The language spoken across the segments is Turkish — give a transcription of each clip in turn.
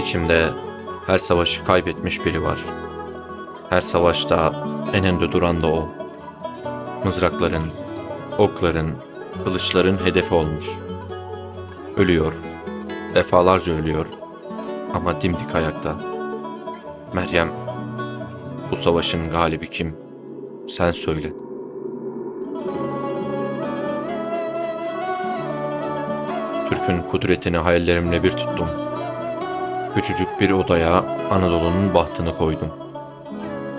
İçimde her savaşı kaybetmiş biri var. Her savaşta en önde duran da o. Mızrakların, okların, kılıçların hedefi olmuş. Ölüyor. Defalarca ölüyor. Ama dimdik ayakta. Meryem, bu savaşın galibi kim? Sen söyle. Türk'ün kudretini hayallerimle bir tuttum. Küçücük bir odaya Anadolu'nun bahtını koydum.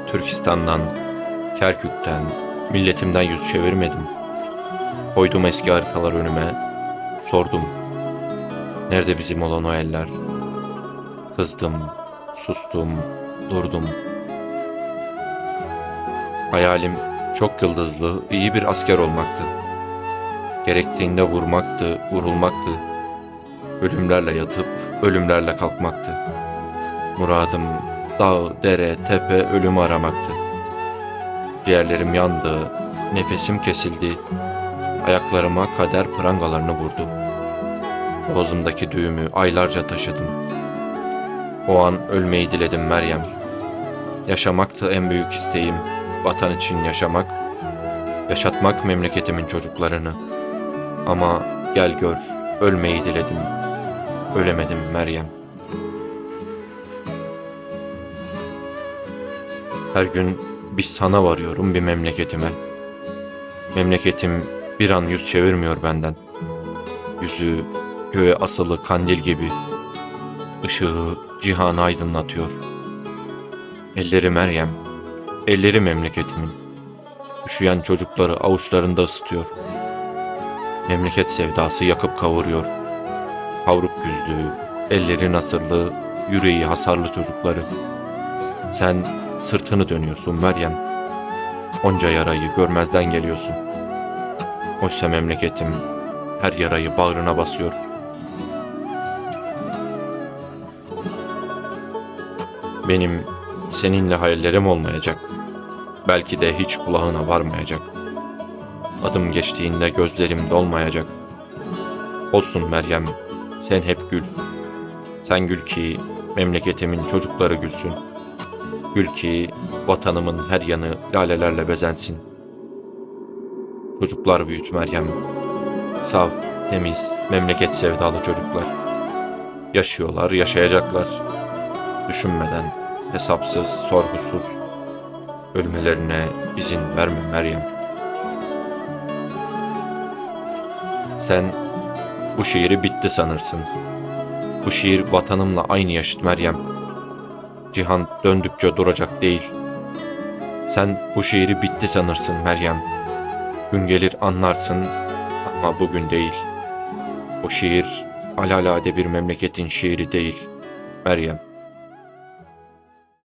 Türkistan'dan, Kerkük'ten, milletimden yüz çevirmedim. Koydum eski haritalar önüme, sordum. Nerede bizim olan o eller? Kızdım, sustum, durdum. Hayalim çok yıldızlı, iyi bir asker olmaktı. Gerektiğinde vurmaktı, vurulmaktı. Ölümlerle yatıp ölümlerle kalkmaktı. Muradım dağ, dere, tepe ölümü aramaktı. Ciğerlerim yandı, nefesim kesildi. Ayaklarıma kader prangalarını vurdu. Boğazımdaki düğümü aylarca taşıdım. O an ölmeyi diledim Meryem. Yaşamaktı en büyük isteğim. Vatan için yaşamak, yaşatmak memleketimin çocuklarını. Ama gel gör, ölmeyi diledim. Ölemedim Meryem. Her gün bir sana varıyorum bir memleketime. Memleketim bir an yüz çevirmiyor benden. Yüzü göğe asılı kandil gibi. Işığı cihanı aydınlatıyor. Elleri Meryem, elleri memleketimin. Üşüyen çocukları avuçlarında ısıtıyor. Memleket sevdası yakıp kavuruyor. Kavruk yüzlü, elleri nasırlı, yüreği hasarlı çocukları. Sen sırtını dönüyorsun Meryem. Onca yarayı görmezden geliyorsun. Oysa memleketim her yarayı bağrına basıyor. Benim seninle hayallerim olmayacak. Belki de hiç kulağına varmayacak. Adım geçtiğinde gözlerim dolmayacak. Olsun Meryem, sen hep gül. Sen gül ki memleketimin çocukları gülsün. Gül ki vatanımın her yanı lalelerle bezensin. Çocuklar büyüt Meryem. Saf, temiz, memleket sevdalı çocuklar. Yaşıyorlar, yaşayacaklar. Düşünmeden, hesapsız, sorgusuz. Ölmelerine izin verme Meryem. Sen bu şiiri bitti sanırsın. Bu şiir vatanımla aynı yaşıt Meryem. Cihan döndükçe duracak değil. Sen bu şiiri bitti sanırsın Meryem. Gün gelir anlarsın ama bugün değil. Bu şiir alalade bir memleketin şiiri değil Meryem.